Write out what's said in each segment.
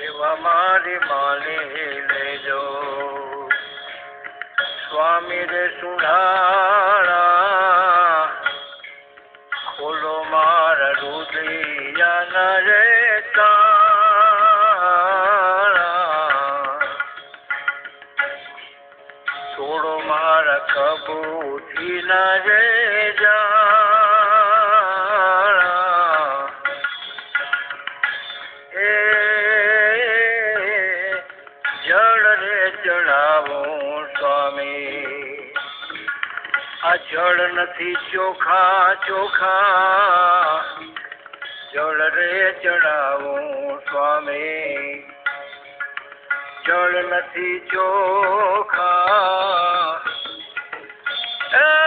સેવા મારી માની લેજો. સ્વામી રે સુધારા ખોલો મારા રુદિયાના રે છોડો મારા કબૂથી ના રે જાળા આ જળ નથી ચોખા ચોખા જળ રે ચડાવો સ્વામી જળ નથી ચોખા એ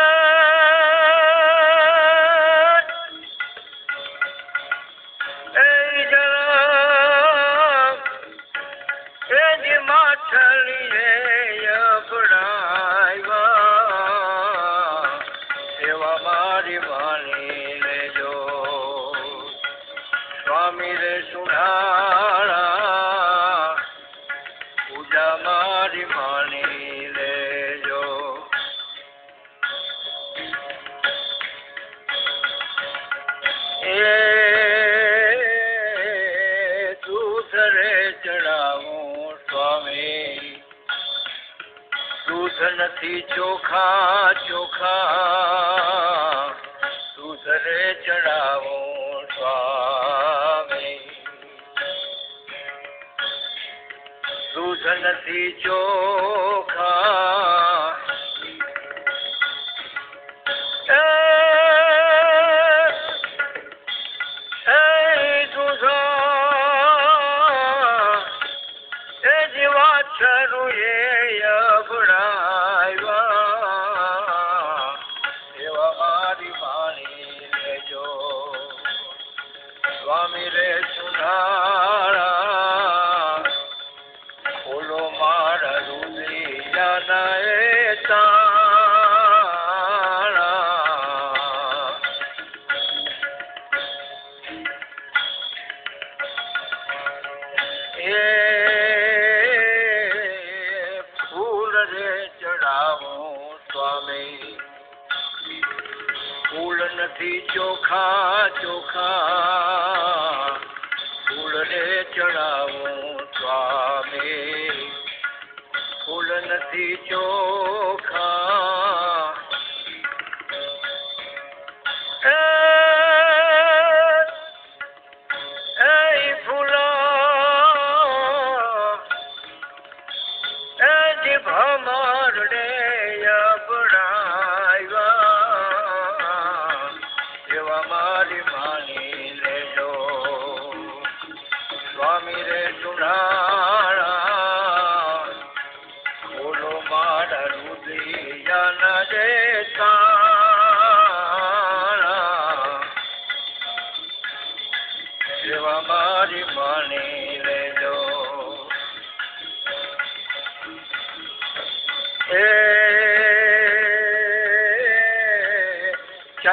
મારી માની લેજો. સ્વામી રે સુધારા પૂજા મારી માની લેજો. એ દૂધ રે ચડાવું સ્વામી. सूसन थी चोखा चोखा। सूसन चढ़ाव स्वामी। सूसन थी चोखा। फूल नथी चोखा चोखा Hey!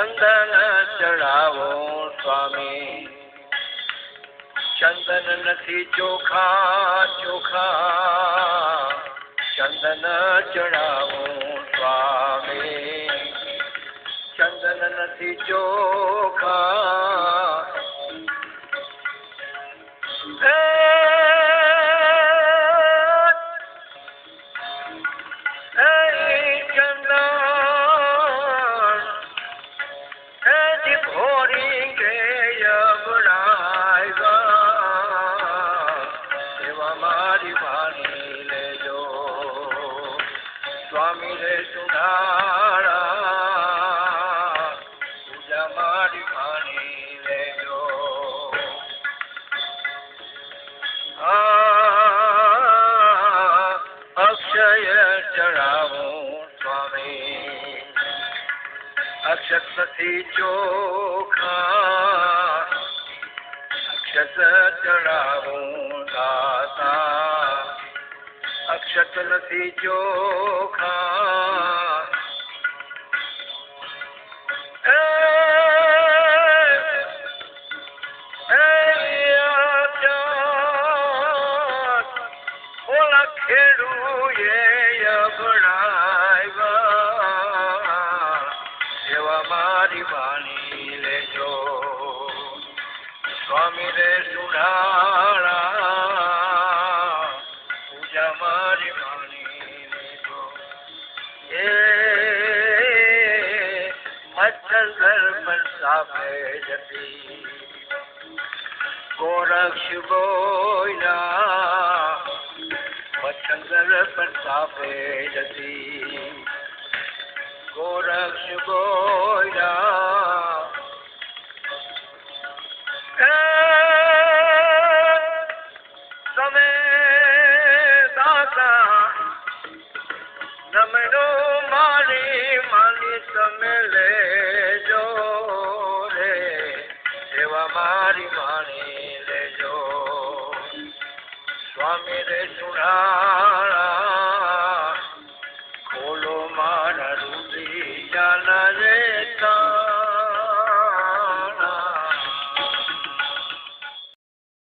ચંદન ચડાવો સ્વામી ચંદન નથી ચોખા ચોખા ચંદન ચડાવો સ્વામી ચંદન નથી ચોખા স্বামী রে সুধারা পূজামার ভানি রে অক্ষয় চড়াবো স্বামী। অক্ষতি চোখা অক্ষত চড়াবো અક્ષત નથી ચોખા ખેડૂએ અભણાવ્યા. એવા મારી વાણી લેજો. સ્વામી રે સુડાળા गोरक्षा बचंदा पे जोरो तमरो माली मानी जो। મારી માણી લેજો. સ્વામી રે સુડાળા